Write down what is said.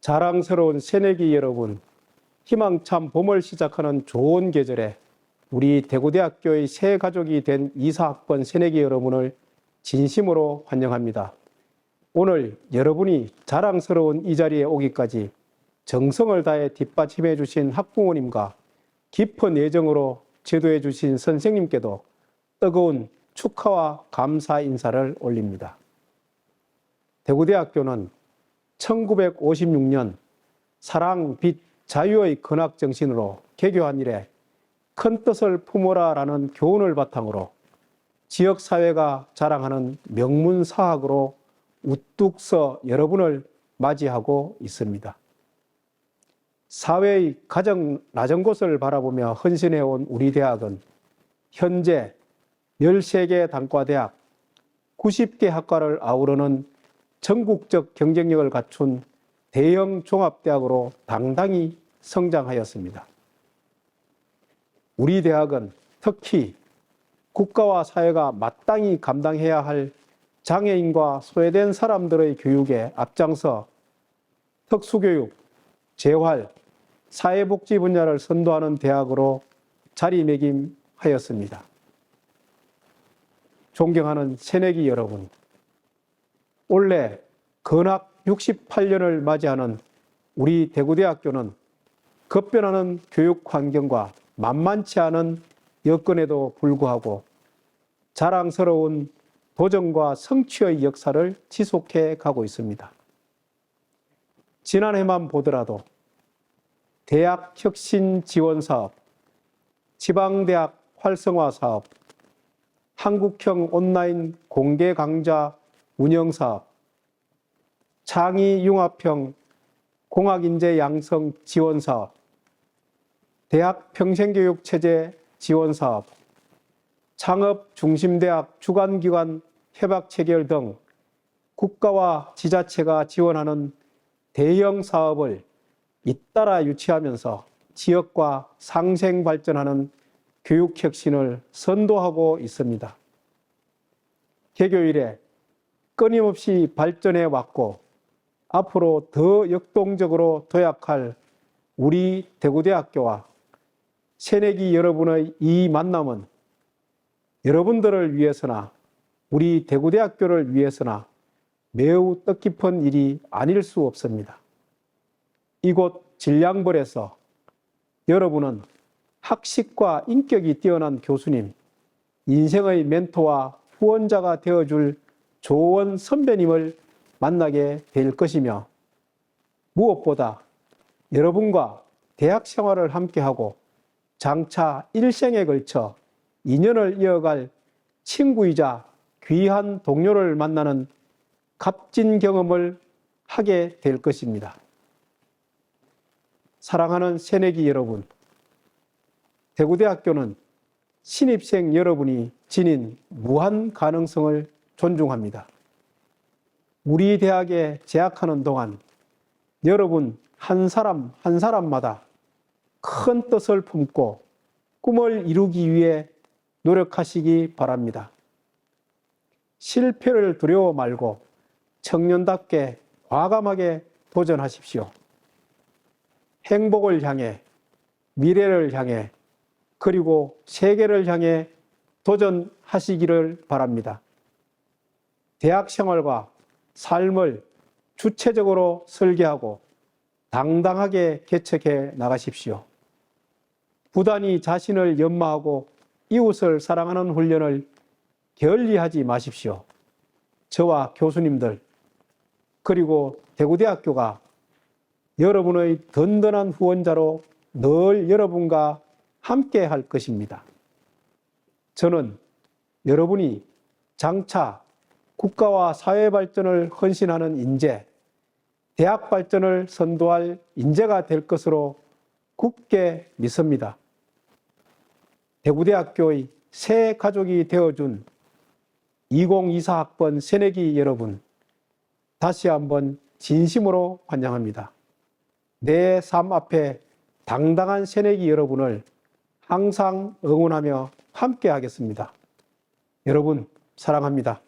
자랑스러운 새내기 여러분, 희망찬 봄을 시작하는 좋은 계절에 우리 대구대학교의 새 가족이 된 이사학번 새내기 여러분을 진심으로 환영합니다. 오늘 여러분이 자랑스러운 이 자리에 오기까지 정성을 다해 뒷받침해 주신 학부모님과 깊은 애정으로 지도해 주신 선생님께도 뜨거운 축하와 감사 인사를 올립니다. 대구대학교는 1956년 사랑, 빛, 자유의 근학 정신으로 개교한 이래 큰 뜻을 품어라라는 교훈을 바탕으로 지역 사회가 자랑하는 명문 사학으로 우뚝 서 여러분을 맞이하고 있습니다. 사회의 가장 낮은 곳을 바라보며 헌신해 온 우리 대학은 현재 13개 단과대학, 90개 학과를 아우르는 전국적 경쟁력을 갖춘 대형 종합대학으로 당당히 성장하였습니다. 우리 대학은 특히 국가와 사회가 마땅히 감당해야 할 장애인과 소외된 사람들의 교육에 앞장서 특수교육, 재활, 사회복지 분야를 선도하는 대학으로 자리매김하였습니다. 존경하는 새내기 여러분, 올해 근학 68년을 맞이하는 우리 대구대학교는 급변하는 교육 환경과 만만치 않은 여건에도 불구하고 자랑스러운 도전과 성취의 역사를 지속해 가고 있습니다. 지난해만 보더라도 대학 혁신 지원 사업, 지방대학 활성화 사업, 한국형 온라인 공개 강좌 운영 사업, 창의 융합형 공학인재 양성 지원 사업, 대학 평생교육 체제 지원 사업, 창업 중심대학 주관기관 협약 체결 등 국가와 지자체가 지원하는 대형 사업을 잇따라 유치하면서 지역과 상생 발전하는 교육 혁신을 선도하고 있습니다. 개교 이래 끊임없이 발전해 왔고 앞으로 더 역동적으로 도약할 우리 대구대학교와 새내기 여러분의 이 만남은 여러분들을 위해서나 우리 대구대학교를 위해서나 매우 뜻깊은 일이 아닐 수 없습니다. 이곳 진량벌에서 여러분은 학식과 인격이 뛰어난 교수님, 인생의 멘토와 후원자가 되어줄 좋은 선배님을 만나게 될 것이며 무엇보다 여러분과 대학 생활을 함께하고 장차 일생에 걸쳐 인연을 이어갈 친구이자 귀한 동료를 만나는 값진 경험을 하게 될 것입니다. 사랑하는 새내기 여러분, 대구대학교는 신입생 여러분이 지닌 무한 가능성을 존중합니다. 우리 대학에 재학하는 동안 여러분 한 사람 한 사람마다 큰 뜻을 품고 꿈을 이루기 위해 노력하시기 바랍니다. 실패를 두려워 말고 청년답게 과감하게 도전하십시오. 행복을 향해, 미래를 향해, 그리고 세계를 향해 도전하시기를 바랍니다. 대학 생활과 삶을 주체적으로 설계하고 당당하게 개척해 나가십시오. 부단히 자신을 연마하고 이웃을 사랑하는 훈련을 게을리하지 마십시오. 저와 교수님들, 그리고 대구대학교가 여러분의 든든한 후원자로 늘 여러분과 함께 할 것입니다. 저는 여러분이 장차 국가와 사회 발전을 헌신하는 인재, 대학 발전을 선도할 인재가 될 것으로 굳게 믿습니다. 대구대학교의 새 가족이 되어준 2024 학번 새내기 여러분, 다시 한번 진심으로 환영합니다. 내 삶 앞에 당당한 새내기 여러분을 항상 응원하며 함께 하겠습니다. 여러분, 사랑합니다.